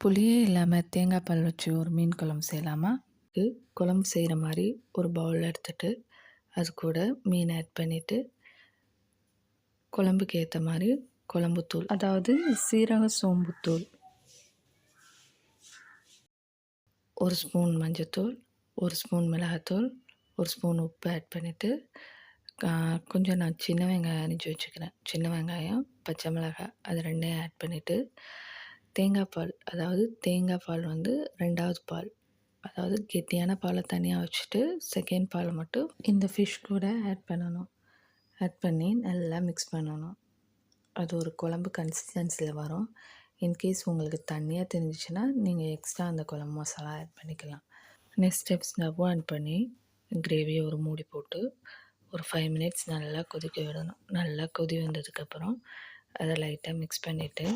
புளியே இல்லாமல் தேங்காய் பால் வச்சு ஒரு மீன் குழம்பு செய்யலாமா? இது குழம்பு செய்கிற மாதிரி ஒரு பவுல் எடுத்துட்டு அது கூட மீன் ஆட் பண்ணிவிட்டு குழம்புக்கு ஏற்ற மாதிரி குழம்புத்தூள் அதாவது சீரக சோம்புத்தூள் ஒரு ஸ்பூன் மஞ்சத்தூள் ஒரு ஸ்பூன் மிளகாத்தூள் ஒரு ஸ்பூன் உப்பு ஆட் பண்ணிவிட்டு கொஞ்சம் நான் சின்ன வெங்காயம் அரிஞ்சு வச்சுக்கிறேன். சின்ன வெங்காயம் பச்சை மிளகாய் அது ரெண்டையும் ஆட் பண்ணிவிட்டு தேங்காய் பால் அதாவது தேங்காய் பால் வந்து ரெண்டாவது பால். அதாவது கெட்டியான பாலை தனியாக வச்சுட்டு செகண்ட் பாலை மட்டும் இந்த ஃபிஷ் கூட ஆட் பண்ணணும். ஆட் பண்ணி நல்லா மிக்ஸ் பண்ணணும். அது ஒரு குழம்பு கன்சிஸ்டன்சியில் வரும். இன்கேஸ் உங்களுக்கு தண்ணியாக தெரிஞ்சிச்சுன்னா நீங்கள் எக்ஸ்ட்ரா அந்த குழம்பு மசாலா ஆட் பண்ணிக்கலாம். நெக்ஸ்ட் ஸ்டெப் ஸ்டவ் ஆட் பண்ணி கிரேவியை ஒரு மூடி போட்டு ஒரு ஃபைவ் மினிட்ஸ் நல்லா கொதிக்க விடணும். நல்லா கொதி வந்ததுக்கப்புறம் அதை லைட்டாக மிக்ஸ் பண்ணிவிட்டு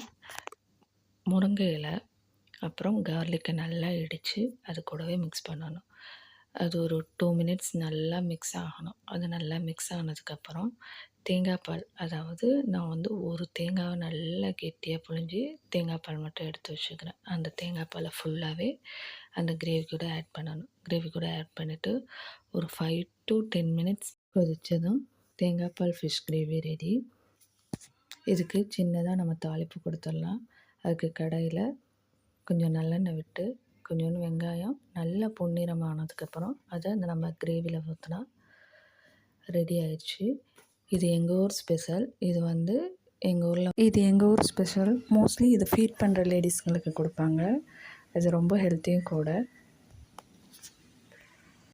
முருங்கை இலை அப்புறம் கார்லிக்கை நல்லா இடித்து அது கூடவே மிக்ஸ் பண்ணணும். அது ஒரு டூ மினிட்ஸ் நல்லா மிக்ஸ் ஆகணும். அது நல்லா மிக்ஸ் ஆனதுக்கப்புறம் தேங்காய் பால் அதாவது நான் வந்து ஒரு தேங்காவை நல்லா கெட்டியாக புழிஞ்சி தேங்காய் பால் மட்டும் எடுத்து வச்சுக்கிறேன். அந்த தேங்காய் பாலை ஃபுல்லாகவே அந்த கிரேவி கூட ஆட் பண்ணணும். கிரேவி கூட ஆட் பண்ணிவிட்டு ஒரு ஃபைவ் டு டென் மினிட்ஸ் கொதித்ததும் தேங்காய் பால் ஃபிஷ் கிரேவி ரெடி இதுக்கு சின்னதாக நம்ம தாளிப்பு கொடுத்துடலாம். அதுக்கு கடையில் கொஞ்சம் நல்லெண்ணெய் விட்டு கொஞ்சோண்டு வெங்காயம் நல்லா பொன்னிறமானதுக்கப்புறம் அதை அந்த நம்ம கிரேவியில் ஊற்றினா ரெடி ஆயிடுச்சு. இது எங்கள் ஊர் ஸ்பெஷல் இது வந்து எங்கள் ஊரில் இது எங்கள் ஊர் ஸ்பெஷல் மோஸ்ட்லி இது ஃபீட் பண்ணுற லேடிஸ்ங்களுக்கு கொடுப்பாங்க. இது ரொம்ப ஹெல்த்தியும் கூட.